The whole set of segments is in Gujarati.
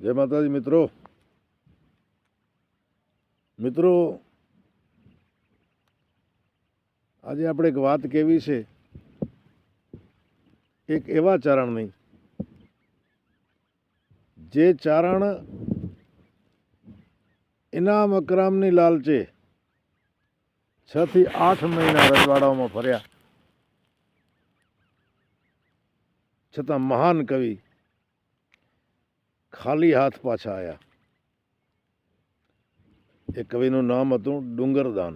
જય માતાજી, મિત્રો. મિત્રો, આજે આપણે એક વાત કેવી છે? એક એવા ચારણની. જે ચારણ ઇનામ અકરામની લાલચે છ થી આઠ મહિના રજવાડાઓમાં ફર્યા. છતાં મહાન કવિ ખાલી હાથ પાછા આવ્યા એ કવિનું નામ હતું ડુંગરદાન.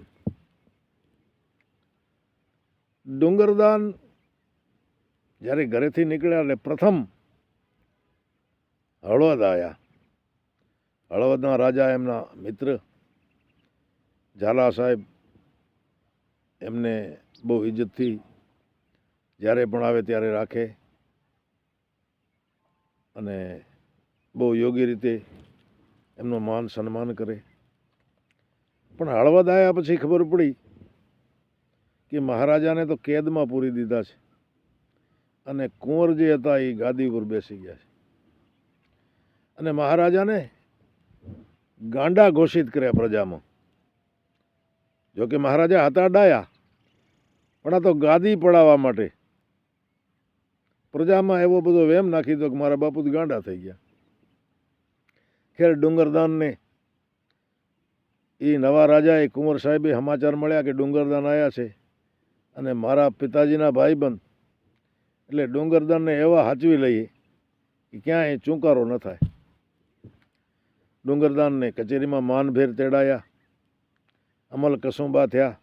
ડુંગરદાન જ્યારે ઘરેથી નીકળ્યા એટલે પ્રથમ હળવદ આવ્યા હળવદના રાજા એમના મિત્ર ઝાલા સાહેબ એમને બહુ ઇજ્જતથી જ્યારે પણ આવે ત્યારે રાખે. અને બહુ યોગ્ય રીતે એમનું માન સન્માન કરે. પણ હળવદ આવ્યા પછી ખબર પડી કે મહારાજાને તો કેદમાં પૂરી દીધા છે અને કુંવર જે હતા એ ગાદી ઉપર બેસી ગયા છે. અને મહારાજાને ગાંડા ઘોષિત કર્યા પ્રજામાં. જોકે મહારાજા હતા ડાયા પણ આ તો ગાદી પડાવવા માટે. પ્રજામાં એવો બધો વેમ નાખી દો કે મારા બાપુ ગાંડા થઈ ગયા. ખેર ડુંગરદાનને. એ નવા રાજાએ કુંવર સાહેબે સમાચાર મળ્યા કે ડુંગરદાન આવ્યા છે અને મારા પિતાજીના ભાઈબંધ એટલે ડુંગરદાનને એવા હાચવી લઈએ કે ક્યાંય ચૂંકારો ન થાય. ડુંગરદાનને કચેરીમાં માનભેર તેડાયા, અમલ કસુંબા થયા.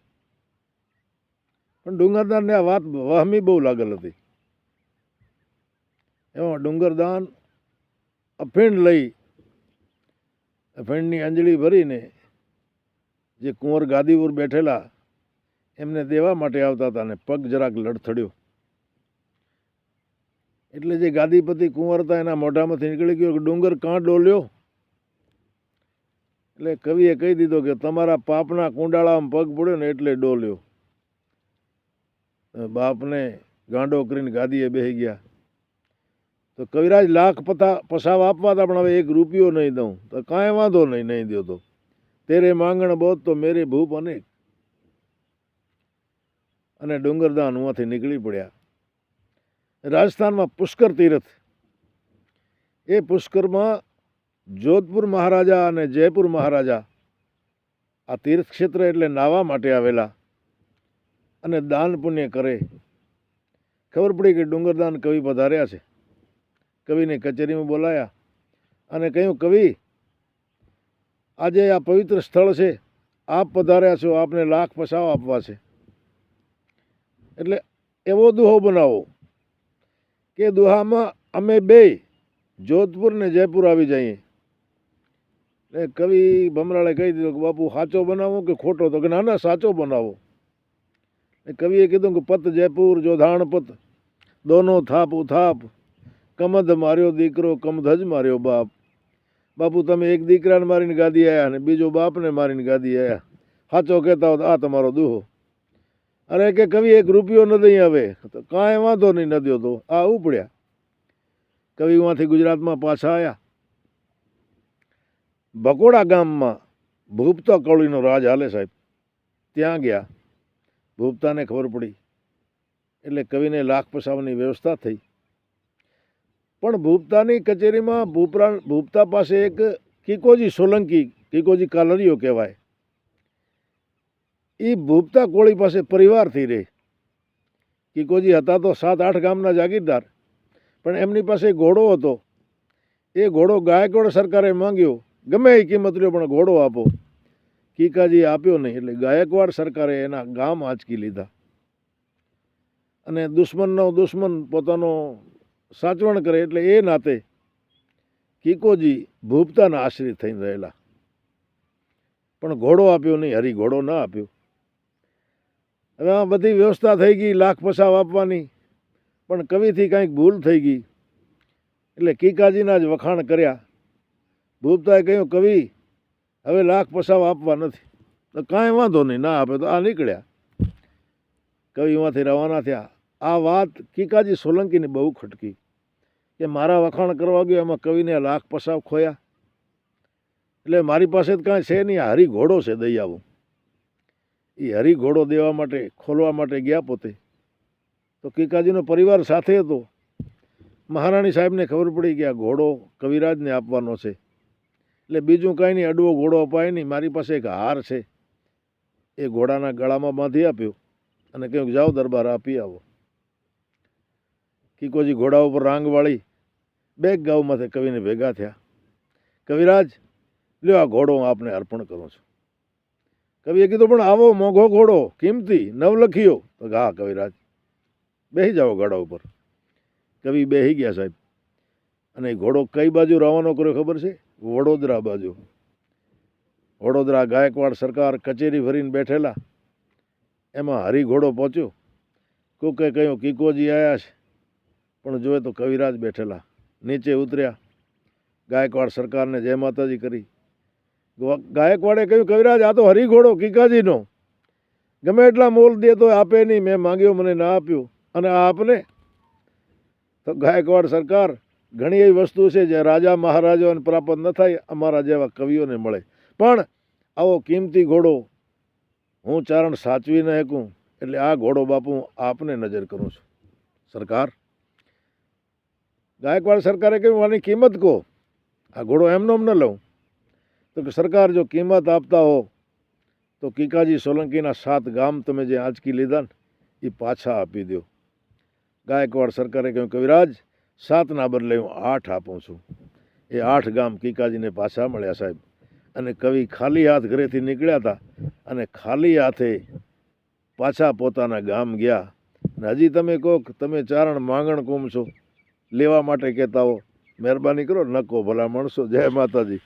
પણ ડુંગરદાનને આ વાત વહમી બહુ લાગેલ હતી. એમાં ડુંગરદાન અફીણ લઈ અફીણની અંજળી ભરીને જે કુંવર ગાદી ઉપર બેઠેલા, એમને દેવા માટે આવતા હતા ને પગ જરાક લડથડ્યો. એટલે જે ગાદીપતિ કુંવર હતા, એના મોઢામાંથી નીકળી ગયો કે ડુંગર કાં ડોલ્યો એટલે કવિએ કહી દીધો કે તમારા પાપના કુંડાળામાં પગ પડ્યો ને એટલે ડોલ્યો બાપને ગાંડો કરીને ગાદીએ બેહી ગયા. તો કવિરાજ લાખ પથા પસાવ આપવા હતા પણ હવે એક રૂપિયો નહીં દઉં. તો કાંઈ વાંધો નહીં નહીં દો તો. તેરે માંગણ બોધ તો મેરે ભૂપ અનેક. અને ડુંગરદાન ઉમાંથી નીકળી પડ્યા. રાજસ્થાનમાં પુષ્કર તીર્થ. એ પુષ્કરમાં જોધપુર મહારાજા અને જયપુર મહારાજા આ તીર્થ ક્ષેત્ર એટલે નાવા માટે આવેલા અને દાન પુણ્ય કરે. ખબર પડી કે ડુંગરદાન કવિ પધાર્યા છે? કવિને કચેરીમાં બોલાયા અને કહ્યું, કવિ, આજે આ પવિત્ર સ્થળ છે. આપ પધાર્યા છો, આપને લાખ પસાવ આપવા છે. એટલે એવો દુહો બનાવો કે દુહામાં અમે બે, જોધપુર ને જયપુર આવી જઈએ. એટલે કવિ ભમરાળે કહી દીધું કે, બાપુ, સાચો બનાવો કે ખોટો? તો કે, ના સાચો બનાવો. કવિએ કીધું કે, પત જયપુર, જોધાણ પત. દોનો થાપ ઉથાપ. કમદ માર્યો દીકરો કમધજ માર્યો બાપ. બાપુ, તમે એક દીકરાને મારીને ગાદી આવ્યા અને બીજો બાપને મારીને ગાદી આવ્યા સાચો કહેતા હો આ તમારો દુહો. અરે કે કવિ એક રૂપિયો ન આવે, તો કાંઈ વાંધો નહીં, ન દ્યો તો. આ ઉપડ્યા. કવિ ઉમાંથી ગુજરાતમાં પાછા આવ્યા બકોડા ગામમાં ભૂપતા કૌળીનો રાજ હાલે સાહેબ. ત્યાં ગયા. ભૂપતાને ખબર પડી. એટલે કવિને લાખ પસાવની વ્યવસ્થા થઈ. પણ ભૂપતાની કચેરીમાં ભૂપરા ભૂપતા પાસે એક કિકોજી સોલંકી, કિકોજી કાલરીઓ કહેવાય. એ ભૂપતા કોળી પાસે પરિવારથી રહે. કિકોજી હતા તો સાત આઠ ગામના જાગીરદાર, પણ એમની પાસે ઘોડો હતો. એ ઘોડો ગાયકવાડ સરકારે માંગ્યો. ગમે એ કિંમત લ્યો પણ ઘોડો આપો. કીકાજી આપ્યો નહીં, એટલે ગાયકવાડ સરકારે એના ગામ આંચકી લીધા. અને દુશ્મનનો દુશ્મન પોતાનો સાચવણ કરે એટલે એ નાતે કીકોજી ભૂપતાના આશ્રિત થઈને રહેલા. પણ ઘોડો આપ્યો નહીં હરી ઘોડો ના આપ્યો. હવે આ બધી વ્યવસ્થા થઈ ગઈ, લાખ પસાવ આપવાની. પણ કવિથી કાંઈક ભૂલ થઈ ગઈ. એટલે કીકાજીના જ વખાણ કર્યા. ભૂપતાએ કહ્યું, કવિ, હવે લાખ પસાવ આપવા નથી. તો કાંઈ વાંધો નહીં, ના આપે તો આ નીકળ્યા. કવિમાંથી રવાના થયા. આ વાત કીકાજી સોલંકીને બહુ ખટકી. કે મારા વખાણ કરવા ગયો, એમાં કવિને લાખ પસાવ ખોયા. એટલે મારી પાસે તો કાંઈ છે નહીં હરી ઘોડો છે દઈ એ હરી ઘોડો દેવા માટે, ખોલવા માટે ગયા પોતે. તો કીકાજીનો પરિવાર સાથે હતો. મહારાણી સાહેબને ખબર પડી કે આ ઘોડો કવિરાજને આપવાનો છે. એટલે બીજું કાંઈ નહીં, અડવો ઘોડો અપાય નહીં, મારી પાસે એક હાર છે. એ ઘોડાના ગળામાં બાંધી આપ્યો અને કહ્યું જાઓ દરબાર આપી આવો. કીકોજી ઘોડા ઉપર રાંગ વાળી બે ગાઉમાંથી કવિને ભેગા થયા. કવિરાજ, લ્યો આ ઘોડો હું આપને અર્પણ કરું છું. કવિએ કીધું, પણ આવો મોંઘો ઘોડો, કિંમતી નવલખીયો તો હા, કવિરાજ બેસી જાઓ ઘોડા ઉપર. કવિ બેસી ગયા સાહેબ. અને ઘોડો કઈ બાજુ રવાનો કર્યો ખબર છે? વડોદરા બાજુ. વડોદરા ગાયકવાડ સરકાર કચેરી ભરીને બેઠેલા. એમાં હરિ ઘોડો પહોંચ્યો. કોકે કહ્યું, કીકોજી આવ્યા છે. પણ જોયે તો કવિરાજ બેઠેલા, નીચે ઉતર્યા. ગાયકવાડ સરકારને જય માતાજી કરી. ગાયકવાડે કહ્યું, કવિરાજ, આ તો હરિઘોડો કિકાજીનો ગમે એટલા મોલ દે તો આપે નહીં. મેં માંગ્યો, મને ના આપ્યું. અને આ આપને. તો ગાયકવાડ સરકાર ઘણી એવી વસ્તુ છે જે રાજા મહારાજાઓને પ્રાપ્ત ન થાય, અમારા જેવા કવિઓને મળે. પણ આવો કિંમતી ઘોડો હું ચારણ સાચવી ન શકું. એટલે આ ઘોડો બાપુ આપને નજર કરું છું. સરકાર ગાયકવાડ સરકારે કહ્યું આની કિંમત કહો? આ ઘોડો એમનો એમ ન લઉં. તો કે, સરકાર જો કિંમત આપતા હો, તો કીકાજી સોલંકીના સાત ગામ તમે જે આંચકી લીધા ને એ પાછા આપી દો ગાયકવાડ સરકારે કહ્યું, કવિરાજ, સાતના બદલે હું આઠ આપું છું. એ આઠ ગામ કીકાજીને પાછા મળ્યા, સાહેબ. અને કવિ ખાલી હાથ ઘરેથી નીકળ્યા હતા અને ખાલી હાથે પાછા પોતાના ગામ ગયા. અને હજી તમે કહો તમે ચારણ માંગણ કોમ છો? લેવા માટે કહેતા હો. મહેરબાની કરો નકો ભલા માણસો. જય માતાજી.